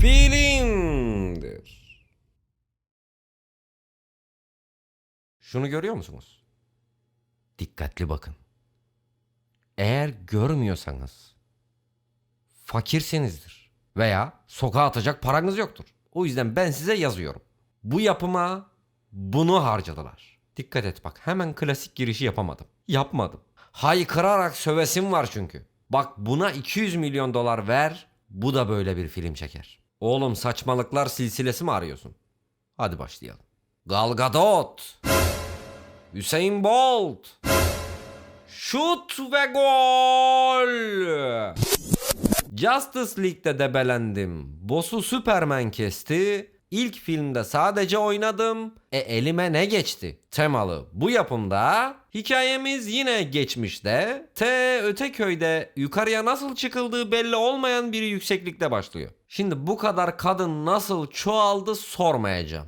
Filmdir. Şunu görüyor musunuz? Dikkatli bakın. Eğer görmüyorsanız fakirsinizdir veya sokağa atacak paranız yoktur. O yüzden ben size yazıyorum. Bu yapıma bunu harcadılar. Dikkat et bak hemen klasik girişi yapamadım. Yapmadım. Haykırarak sövesim var çünkü. Bak buna 200 milyon dolar ver bu da böyle bir film çeker. Oğlum saçmalıklar silsilesi mi arıyorsun? Hadi başlayalım. Gal Gadot. Hüseyin Bolt. Şut ve gol. Justice League'de debelendim. Boss'u Superman kesti. İlk filmde sadece oynadım. E elime ne geçti? Temalı. Bu yapımda hikayemiz yine geçmişte. T öte köyde yukarıya nasıl çıkıldığı belli olmayan bir yükseklikte başlıyor. Şimdi bu kadar kadın nasıl çoğaldı sormayacağım.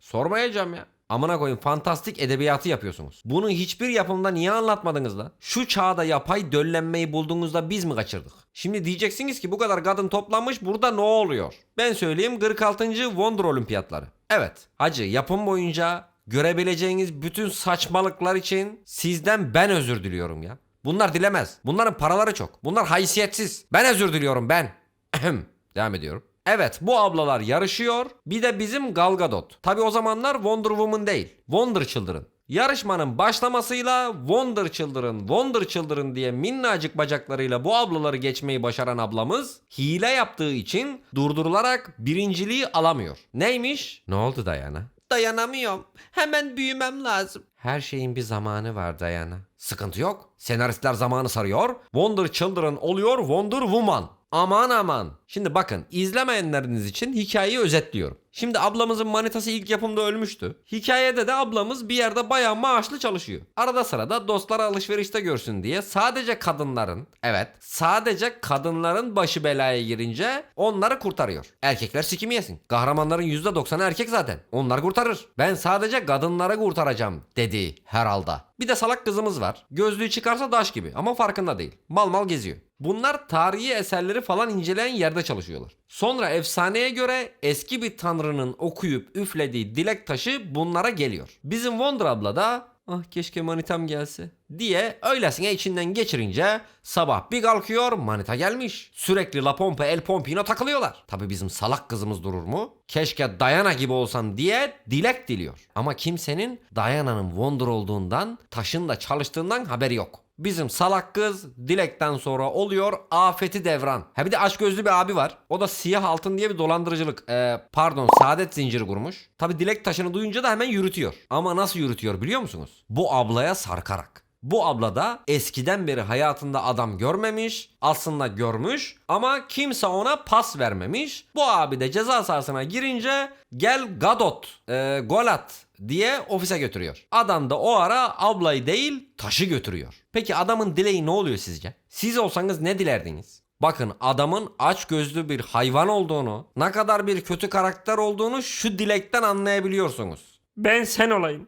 Sormayacağım ya. Amına koyun fantastik edebiyatı yapıyorsunuz. Bunu hiçbir yapımda niye anlatmadınız lan? Şu çağda yapay döllenmeyi bulduğunuzda biz mi kaçırdık? Şimdi diyeceksiniz ki bu kadar kadın toplanmış burada ne oluyor? Ben söyleyeyim 46. Wonder Olimpiyatları. Evet hacı yapım boyunca görebileceğiniz bütün saçmalıklar için sizden ben özür diliyorum ya. Bunlar dilemez. Bunların paraları çok. Bunlar haysiyetsiz. Ben özür diliyorum ben. Devam ediyorum. Evet bu ablalar yarışıyor. Bir de bizim Gal Gadot. Tabi o zamanlar Wonder Woman değil. Wonder Children. Yarışmanın başlamasıyla Wonder Children, Wonder Children diye minnacık bacaklarıyla bu ablaları geçmeyi başaran ablamız hile yaptığı için durdurularak birinciliği alamıyor. Neymiş? Ne oldu Dayana? Dayanamıyorum. Hemen büyümem lazım. Her şeyin bir zamanı var Dayana. Sıkıntı yok. Senaristler zamanı sarıyor. Wonder Children oluyor Wonder Woman. Aman aman. Şimdi bakın izlemeyenleriniz için hikayeyi özetliyorum. Şimdi ablamızın manitası ilk yapımda ölmüştü. Hikayede de ablamız bir yerde bayağı maaşlı çalışıyor. Arada sırada dostları alışverişte görsün diye sadece kadınların, evet sadece kadınların başı belaya girince onları kurtarıyor. Erkekler sikimi yesin. Kahramanların %90'ı erkek zaten. Onlar kurtarır. Ben sadece kadınları kurtaracağım dedi herhalde. Bir de salak kızımız var. Gözlüğü çıkarsa daş gibi ama farkında değil. Mal mal geziyor. Bunlar tarihi eserleri falan inceleyen yerde çalışıyorlar. Sonra efsaneye göre eski bir tanrının okuyup üflediği dilek taşı bunlara geliyor. Bizim Wonder abla da ah keşke manitam gelse diye öylesine içinden geçirince sabah bir kalkıyor manita gelmiş. Sürekli la pompa el pompino takılıyorlar. Tabi bizim salak kızımız durur mu? Keşke Diana gibi olsam diye dilek diliyor. Ama kimsenin Diana'nın Wonder olduğundan taşın da çalıştığından haberi yok. Bizim salak kız dilekten sonra oluyor afeti devran. Ha bir de aşk gözlü bir abi var. O da siyah altın diye bir dolandırıcılık. Ee, pardon saadet zinciri kurmuş. Tabi dilek taşını duyunca da hemen yürütüyor. Ama nasıl yürütüyor biliyor musunuz? Bu ablaya sarkarak. Bu abla da eskiden beri hayatında adam görmemiş, aslında görmüş ama kimse ona pas vermemiş. Bu abi de ceza sahasına girince gel Gadot, e, gol at diye ofise götürüyor. Adam da o ara ablayı değil taşı götürüyor. Peki adamın dileği ne oluyor sizce? Siz olsanız ne dilerdiniz? Bakın adamın aç gözlü bir hayvan olduğunu, ne kadar bir kötü karakter olduğunu şu dilekten anlayabiliyorsunuz. Ben sen olayım.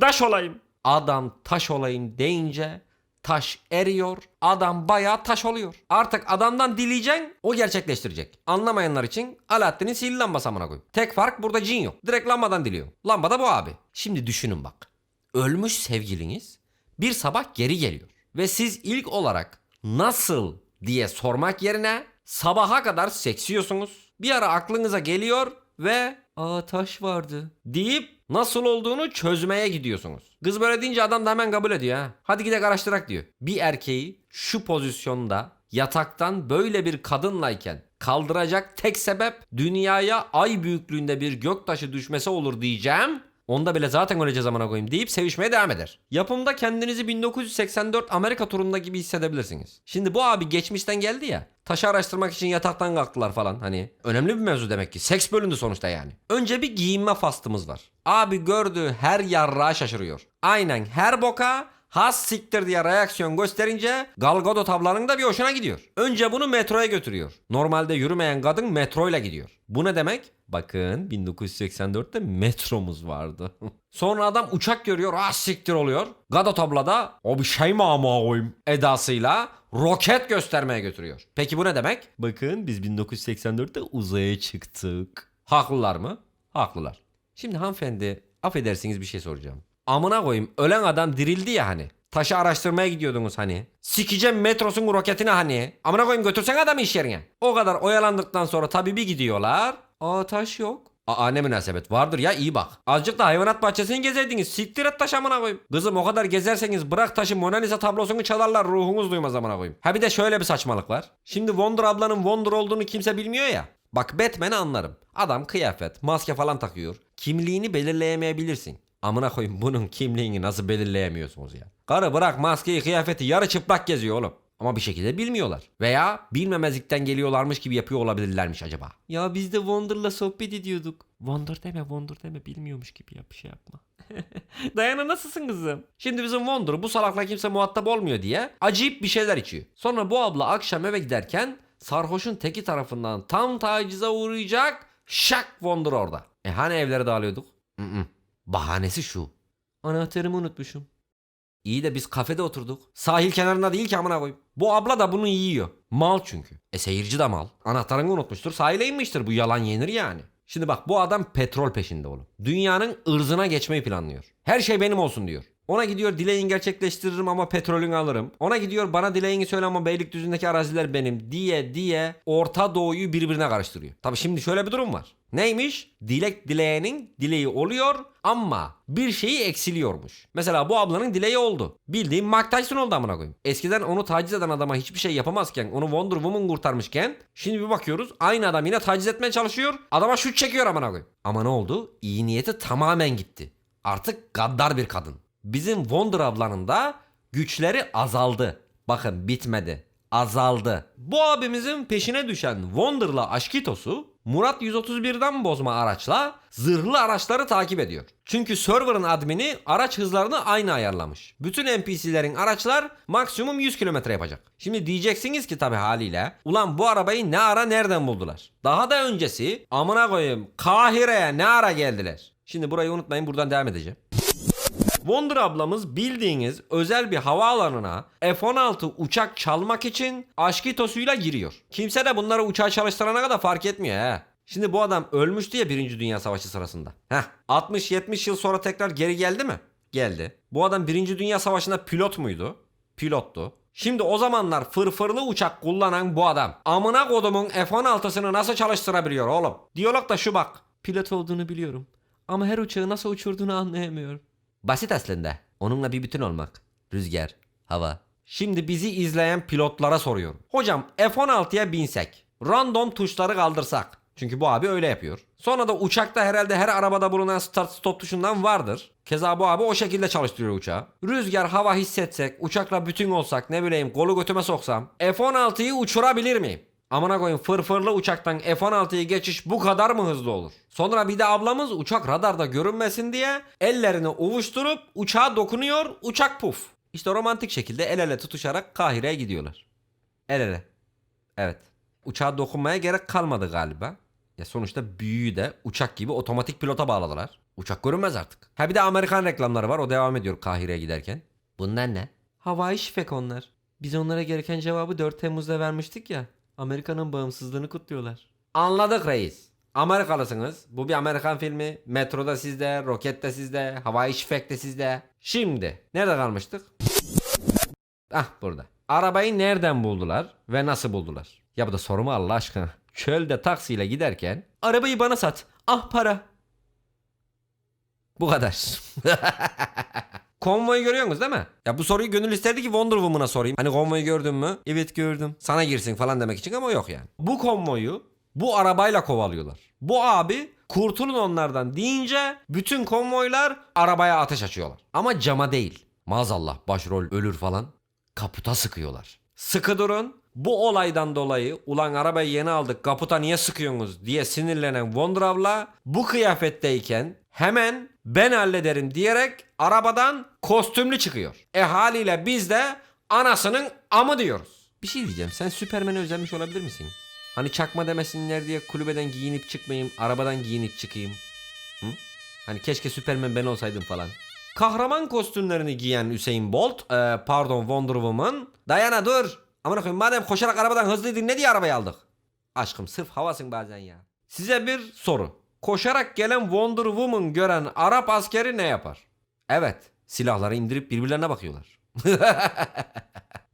Daş olayım. Adam taş olayım deyince taş eriyor. Adam bayağı taş oluyor. Artık adamdan dileyeceksin o gerçekleştirecek. Anlamayanlar için Alaaddin'in sihirli lambası amına koyayım. Tek fark burada cin yok. Direkt lambadan diliyor. Lamba da bu abi. Şimdi düşünün bak. Ölmüş sevgiliniz bir sabah geri geliyor. Ve siz ilk olarak nasıl diye sormak yerine sabaha kadar seksiyorsunuz. Bir ara aklınıza geliyor ve aa taş vardı deyip nasıl olduğunu çözmeye gidiyorsunuz. Kız böyle deyince adam da hemen kabul ediyor ha. Hadi gidelim araştırak diyor. Bir erkeği şu pozisyonda yataktan böyle bir kadınlayken kaldıracak tek sebep dünyaya ay büyüklüğünde bir göktaşı düşmesi olur diyeceğim. Onda bile zaten öleceğiz zamana koyayım deyip sevişmeye devam eder. Yapımda kendinizi 1984 Amerika turunda gibi hissedebilirsiniz. Şimdi bu abi geçmişten geldi ya. Taşı araştırmak için yataktan kalktılar falan hani. Önemli bir mevzu demek ki. Seks bölündü sonuçta yani. Önce bir giyinme fastımız var. Abi gördüğü her yarrağa şaşırıyor. Aynen her boka has siktir diye reaksiyon gösterince Gal Gadot ablanın da bir hoşuna gidiyor. Önce bunu metroya götürüyor. Normalde yürümeyen kadın metroyla gidiyor. Bu ne demek? Bakın 1984'te metromuz vardı. Sonra adam uçak görüyor, ah siktir oluyor. Gado tablada o bir şey mi ama koyayım edasıyla roket göstermeye götürüyor. Peki bu ne demek? Bakın biz 1984'te uzaya çıktık. Haklılar mı? Haklılar. Şimdi hanımefendi affedersiniz bir şey soracağım. Amına koyayım ölen adam dirildi ya hani. Taşı araştırmaya gidiyordunuz hani. Sikeceğim metrosun roketini hani. Amına koyayım götürsen adamı iş yerine. O kadar oyalandıktan sonra tabii bir gidiyorlar. Aa taş yok. Aa ne münasebet vardır ya iyi bak. Azıcık da hayvanat bahçesini gezerdiniz. Siktir et taş amına koyayım. Kızım o kadar gezerseniz bırak taşı Mona Lisa tablosunu çalarlar ruhunuz duymaz amına koyayım. Ha bir de şöyle bir saçmalık var. Şimdi Wonder ablanın Wonder olduğunu kimse bilmiyor ya. Bak Batman'i anlarım. Adam kıyafet, maske falan takıyor. Kimliğini belirleyemeyebilirsin. Amına koyayım bunun kimliğini nasıl belirleyemiyorsunuz ya? Karı bırak maskeyi, kıyafeti yarı çıplak geziyor oğlum. Ama bir şekilde bilmiyorlar. Veya bilmemezlikten geliyorlarmış gibi yapıyor olabilirlermiş acaba. Ya biz de Wonder'la sohbet ediyorduk. Wonder deme Wonder deme bilmiyormuş gibi yap bir şey yapma. Dayana nasılsın kızım? Şimdi bizim Wonder bu salakla kimse muhatap olmuyor diye acayip bir şeyler içiyor. Sonra bu abla akşam eve giderken sarhoşun teki tarafından tam tacize uğrayacak şak Wonder orada. E hani evlere dağılıyorduk? Mm-mm. Bahanesi şu. Anahtarımı unutmuşum. İyi de biz kafede oturduk. Sahil kenarında değil ki amına koyayım. Bu abla da bunu yiyor. Mal çünkü. E seyirci de mal. Anahtarını unutmuştur. Sahile inmiştir. Bu yalan yenir yani. Şimdi bak bu adam petrol peşinde oğlum. Dünyanın ırzına geçmeyi planlıyor. Her şey benim olsun diyor. Ona gidiyor dileğini gerçekleştiririm ama petrolünü alırım. Ona gidiyor bana dileğini söyle ama Beylikdüzü'ndeki araziler benim diye diye Orta Doğu'yu birbirine karıştırıyor. Tabi şimdi şöyle bir durum var. Neymiş? Dilek dileğinin dileği oluyor ama bir şeyi eksiliyormuş. Mesela bu ablanın dileği oldu. Bildiğin Mike Tyson oldu amına koyayım. Eskiden onu taciz eden adama hiçbir şey yapamazken onu Wonder Woman kurtarmışken şimdi bir bakıyoruz aynı adam yine taciz etmeye çalışıyor. Adama şut çekiyor amına koyayım. Ama ne oldu? İyi niyeti tamamen gitti. Artık gaddar bir kadın. Bizim Wonder ablanın da güçleri azaldı. Bakın bitmedi. Azaldı. Bu abimizin peşine düşen Wonder'la Aşkitos'u Murat 131'den bozma araçla zırhlı araçları takip ediyor. Çünkü server'ın admini araç hızlarını aynı ayarlamış. Bütün NPC'lerin araçlar maksimum 100 km yapacak. Şimdi diyeceksiniz ki tabi haliyle ulan bu arabayı ne ara nereden buldular? Daha da öncesi amına koyayım Kahire'ye ne ara geldiler? Şimdi burayı unutmayın buradan devam edeceğim. Wonder ablamız bildiğiniz özel bir havaalanına F-16 uçak çalmak için aşkitosuyla giriyor. Kimse de bunları uçağı çalıştırana kadar fark etmiyor he. Şimdi bu adam ölmüştü ya 1. Dünya Savaşı sırasında. Heh 60-70 yıl sonra tekrar geri geldi mi? Geldi. Bu adam 1. Dünya Savaşı'nda pilot muydu? Pilottu. Şimdi o zamanlar fırfırlı uçak kullanan bu adam amına kodumun F-16'sını nasıl çalıştırabiliyor oğlum? Diyalog da şu bak. Pilot olduğunu biliyorum ama her uçağı nasıl uçurduğunu anlayamıyorum. Basit aslında. Onunla bir bütün olmak. Rüzgar, hava. Şimdi bizi izleyen pilotlara soruyorum. Hocam F-16'ya binsek, random tuşları kaldırsak. Çünkü bu abi öyle yapıyor. Sonra da uçakta herhalde her arabada bulunan start stop tuşundan vardır. Keza bu abi o şekilde çalıştırıyor uçağı. Rüzgar hava hissetsek, uçakla bütün olsak ne bileyim kolu götüme soksam F-16'yı uçurabilir miyim? Amına koyayım fırfırlı uçaktan F-16'yı geçiş bu kadar mı hızlı olur? Sonra bir de ablamız uçak radarda görünmesin diye ellerini ovuşturup uçağa dokunuyor uçak puf. İşte romantik şekilde el ele tutuşarak Kahire'ye gidiyorlar. El ele. Evet. Uçağa dokunmaya gerek kalmadı galiba. Ya sonuçta büyüğü de uçak gibi otomatik pilota bağladılar. Uçak görünmez artık. Ha bir de Amerikan reklamları var o devam ediyor Kahire'ye giderken. Bunlar ne? Havai şifek onlar. Biz onlara gereken cevabı 4 Temmuz'da vermiştik ya. Amerika'nın bağımsızlığını kutluyorlar. Anladık reis. Amerikalısınız. Bu bir Amerikan filmi. Metroda sizde, roket de sizde, havai şifek de sizde. Şimdi nerede kalmıştık? Ah burada. Arabayı nereden buldular ve nasıl buldular? Ya bu da soru Allah aşkına? Çölde taksiyle giderken arabayı bana sat. Ah para. Bu kadar. Konvoyu görüyorsunuz değil mi? Ya bu soruyu gönül isterdi ki Wonder Woman'a sorayım. Hani konvoyu gördün mü? Evet gördüm. Sana girsin falan demek için ama yok yani. Bu konvoyu bu arabayla kovalıyorlar. Bu abi kurtulun onlardan deyince bütün konvoylar arabaya ateş açıyorlar. Ama cama değil. Maazallah başrol ölür falan. Kaputa sıkıyorlar. Sıkı durun. Bu olaydan dolayı ulan arabayı yeni aldık kaputa niye sıkıyorsunuz diye sinirlenen Wonderav'la bu kıyafetteyken hemen ben hallederim diyerek arabadan kostümlü çıkıyor. E haliyle biz de anasının amı diyoruz. Bir şey diyeceğim sen Süpermen'e özenmiş olabilir misin? Hani çakma demesinler diye kulübeden giyinip çıkmayayım, arabadan giyinip çıkayım. Hı? Hani keşke Superman ben olsaydım falan. Kahraman kostümlerini giyen Hüseyin Bolt, e, pardon Wonder Woman. Dayana dur. Aman koyayım madem koşarak arabadan hızlıydın ne diye arabayı aldık? Aşkım sırf havasın bazen ya. Size bir soru. Koşarak gelen Wonder Woman gören Arap askeri ne yapar? Evet, silahları indirip birbirlerine bakıyorlar.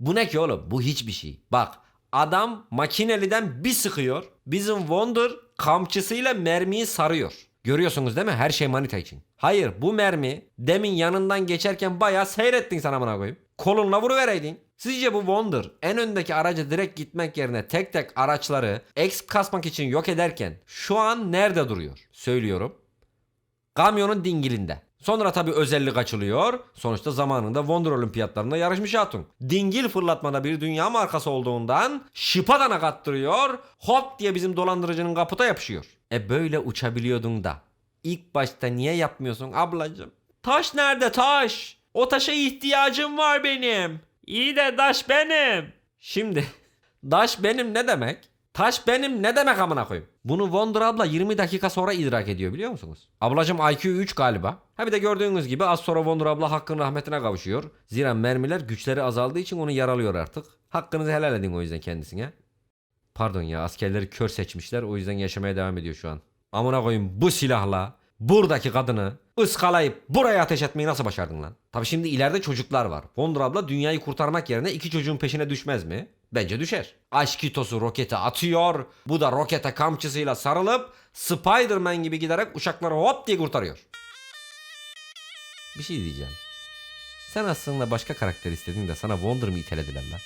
Bu ne ki oğlum? Bu hiçbir şey. Bak adam makineliden bir sıkıyor. Bizim Wonder kamçısıyla mermiyi sarıyor. Görüyorsunuz değil mi? Her şey manita için. Hayır bu mermi demin yanından geçerken bayağı seyrettin sana amına koyayım. Kolunla vuruvereydin. Sizce bu Wonder en öndeki araca direkt gitmek yerine tek tek araçları X kasmak için yok ederken şu an nerede duruyor? Söylüyorum. Kamyonun dingilinde. Sonra tabi özellik açılıyor. Sonuçta zamanında Wonder Olimpiyatlarında yarışmış hatun. Dingil fırlatmada bir dünya markası olduğundan şıpadana kattırıyor. Hop diye bizim dolandırıcının kaputa yapışıyor. E böyle uçabiliyordun da. İlk başta niye yapmıyorsun ablacım? Taş nerede taş? O taşa ihtiyacım var benim. İyi de daş benim. Şimdi taş benim ne demek? Taş benim ne demek amına koyayım? Bunu Wonder abla 20 dakika sonra idrak ediyor biliyor musunuz? Ablacım IQ 3 galiba. Ha bir de gördüğünüz gibi az sonra Wonder abla hakkın rahmetine kavuşuyor. Zira mermiler güçleri azaldığı için onu yaralıyor artık. Hakkınızı helal edin o yüzden kendisine. Pardon ya askerleri kör seçmişler o yüzden yaşamaya devam ediyor şu an. Amına koyayım bu silahla buradaki kadını ıskalayıp buraya ateş etmeyi nasıl başardın lan? Tabi şimdi ileride çocuklar var. Wonder abla dünyayı kurtarmak yerine iki çocuğun peşine düşmez mi? Bence düşer. Aşkitosu rokete atıyor. Bu da rokete kamçısıyla sarılıp Spider-Man gibi giderek uçakları hop diye kurtarıyor. Bir şey diyeceğim. Sen aslında başka karakter istedin de sana Wonder mı itelediler lan?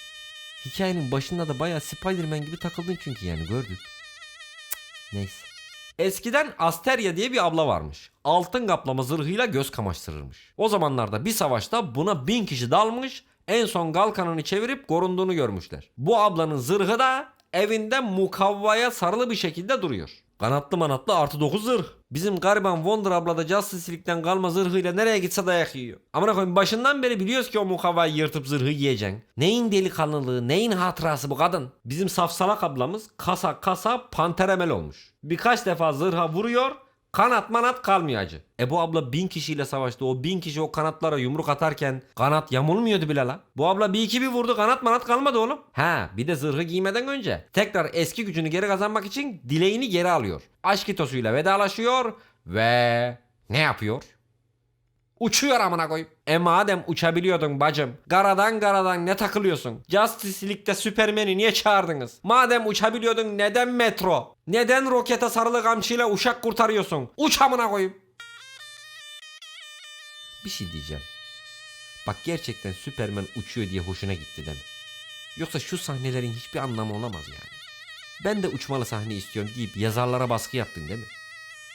Hikayenin başında da bayağı Spider-Man gibi takıldın çünkü yani gördük. Cık, Neyse. Eskiden Asteria diye bir abla varmış. Altın kaplama zırhıyla göz kamaştırırmış. O zamanlarda bir savaşta buna bin kişi dalmış. En son kalkanını çevirip korunduğunu görmüşler. Bu ablanın zırhı da evinde mukavvaya sarılı bir şekilde duruyor. Kanatlı manatlı artı 9 zırh. Bizim gariban Wonder abla da Justice League'den kalma zırhıyla nereye gitse dayak yiyor. Amına koyayım başından beri biliyoruz ki o mukavvayı yırtıp zırhı yiyeceksin. Neyin delikanlılığı, neyin hatırası bu kadın? Bizim safsalak ablamız kasa kasa panteremel olmuş. Birkaç defa zırha vuruyor, Kanat manat kalmıyor acı. E bu abla bin kişiyle savaştı. O bin kişi o kanatlara yumruk atarken kanat yamulmuyordu bile la. Bu abla bir iki bir vurdu kanat manat kalmadı oğlum. Ha bir de zırhı giymeden önce tekrar eski gücünü geri kazanmak için dileğini geri alıyor. Aşk itosuyla vedalaşıyor ve ne yapıyor? Uçuyor amına koyayım. E madem uçabiliyordun bacım. Garadan garadan ne takılıyorsun? Justice League'de Superman'i niye çağırdınız? Madem uçabiliyordun neden metro? Neden rokete sarılı kamçıyla uşak kurtarıyorsun? Uç amına koyayım. Bir şey diyeceğim. Bak gerçekten Superman uçuyor diye hoşuna gitti mi? Yoksa şu sahnelerin hiçbir anlamı olamaz yani. Ben de uçmalı sahne istiyorum deyip yazarlara baskı yaptın değil mi?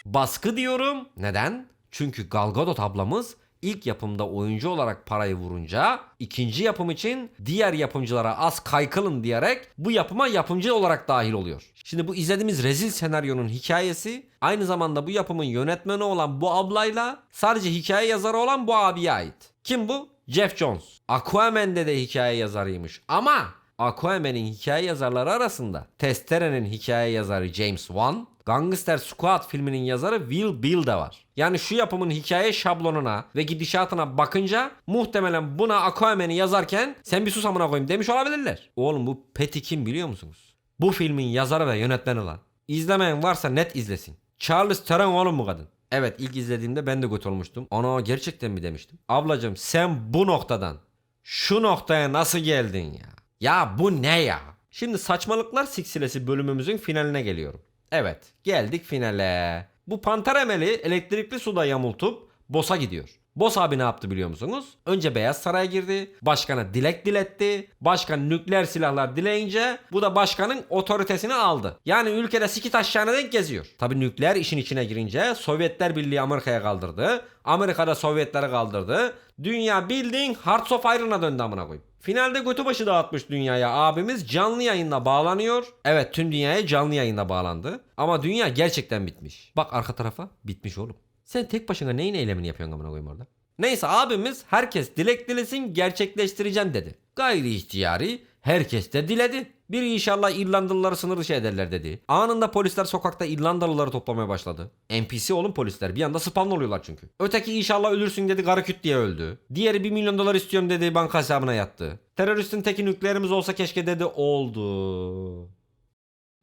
Baskı diyorum. Neden? Çünkü Gal Gadot ablamız ilk yapımda oyuncu olarak parayı vurunca ikinci yapım için diğer yapımcılara az kaykılın diyerek bu yapıma yapımcı olarak dahil oluyor. Şimdi bu izlediğimiz rezil senaryonun hikayesi aynı zamanda bu yapımın yönetmeni olan bu ablayla sadece hikaye yazarı olan bu abiye ait. Kim bu? Jeff Jones. Aquaman'de de hikaye yazarıymış ama Aquaman'in hikaye yazarları arasında Testere'nin hikaye yazarı James Wan, Gangster Squad filminin yazarı Will Bill de var. Yani şu yapımın hikaye şablonuna ve gidişatına bakınca muhtemelen buna Aquaman'i yazarken sen bir sus amına koyayım demiş olabilirler. Oğlum bu Patty kim biliyor musunuz? Bu filmin yazarı ve yönetmeni lan. İzlemeyen varsa net izlesin. Charles Theron oğlum bu kadın. Evet ilk izlediğimde ben de göt olmuştum. Ana gerçekten mi demiştim. Ablacım sen bu noktadan şu noktaya nasıl geldin ya? Ya bu ne ya? Şimdi saçmalıklar silsilesi bölümümüzün finaline geliyorum. Evet geldik finale. Bu panter emeli elektrikli suda yamultup boss'a gidiyor. Boss abi ne yaptı biliyor musunuz? Önce Beyaz Saray'a girdi. Başkana dilek diletti. Başkan nükleer silahlar dileyince bu da başkanın otoritesini aldı. Yani ülkede siki taşlarına denk geziyor. Tabi nükleer işin içine girince Sovyetler Birliği Amerika'ya kaldırdı. Amerika'da Sovyetleri kaldırdı. Dünya bildiğin Hearts of Iron'a döndü amına koyayım. Finalde götü başı dağıtmış dünyaya abimiz canlı yayınla bağlanıyor. Evet tüm dünyaya canlı yayınla bağlandı. Ama dünya gerçekten bitmiş. Bak arka tarafa bitmiş oğlum. Sen tek başına neyin eylemini yapıyorsun amına koyayım orada? Neyse abimiz herkes dilek dilesin gerçekleştireceğim dedi. Gayri ihtiyari herkes de diledi. Biri inşallah İrlandalıları sınır dışı ederler dedi. Anında polisler sokakta İrlandalıları toplamaya başladı. NPC oğlum polisler bir anda spawn oluyorlar çünkü. Öteki inşallah ölürsün dedi garı küt diye öldü. Diğeri 1 milyon dolar istiyorum dedi banka hesabına yattı. Teröristin teki nükleerimiz olsa keşke dedi oldu.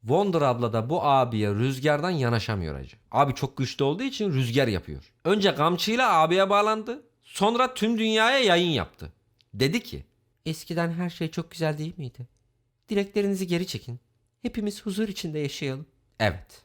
Wonder abla da bu abiye rüzgardan yanaşamıyor acı. Abi çok güçlü olduğu için rüzgar yapıyor. Önce gamçıyla abiye bağlandı. Sonra tüm dünyaya yayın yaptı. Dedi ki Eskiden her şey çok güzel değil miydi? Dileklerinizi geri çekin. Hepimiz huzur içinde yaşayalım. Evet.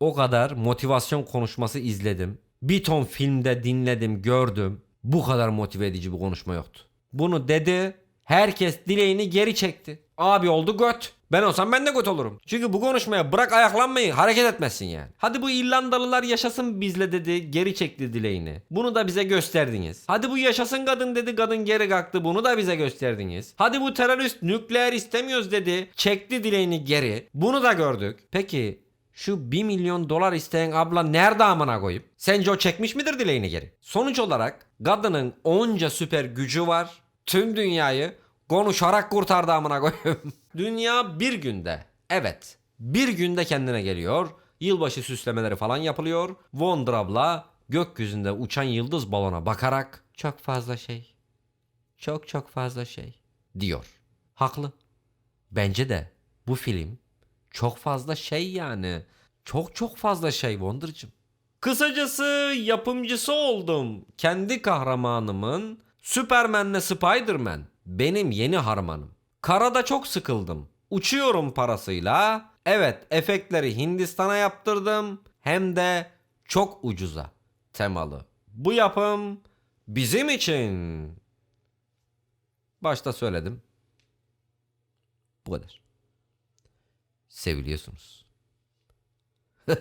O kadar motivasyon konuşması izledim. Bir ton filmde dinledim, gördüm. Bu kadar motive edici bir konuşma yoktu. Bunu dedi. Herkes dileğini geri çekti. Abi oldu göt. Ben olsam ben de göt olurum. Çünkü bu konuşmaya bırak ayaklanmayı hareket etmesin yani. Hadi bu İrlandalılar yaşasın bizle dedi geri çekti dileğini. Bunu da bize gösterdiniz. Hadi bu yaşasın kadın dedi kadın geri kalktı bunu da bize gösterdiniz. Hadi bu terörist nükleer istemiyoruz dedi çekti dileğini geri. Bunu da gördük. Peki şu 1 milyon dolar isteyen abla nerede amına koyup? Sence o çekmiş midir dileğini geri? Sonuç olarak kadının onca süper gücü var. Tüm dünyayı konuşarak kurtardı amına koyayım. Dünya bir günde, evet bir günde kendine geliyor. Yılbaşı süslemeleri falan yapılıyor. Wonder abla gökyüzünde uçan yıldız balona bakarak çok fazla şey, çok çok fazla şey diyor. Haklı. Bence de bu film çok fazla şey yani. Çok çok fazla şey Wonder'cım. Kısacası yapımcısı oldum. Kendi kahramanımın Superman'le Spider-Man. Benim yeni harmanım. Karada çok sıkıldım. Uçuyorum parasıyla. Evet efektleri Hindistan'a yaptırdım. Hem de çok ucuza. Temalı. Bu yapım bizim için. Başta söyledim. Bu kadar seviliyorsunuz.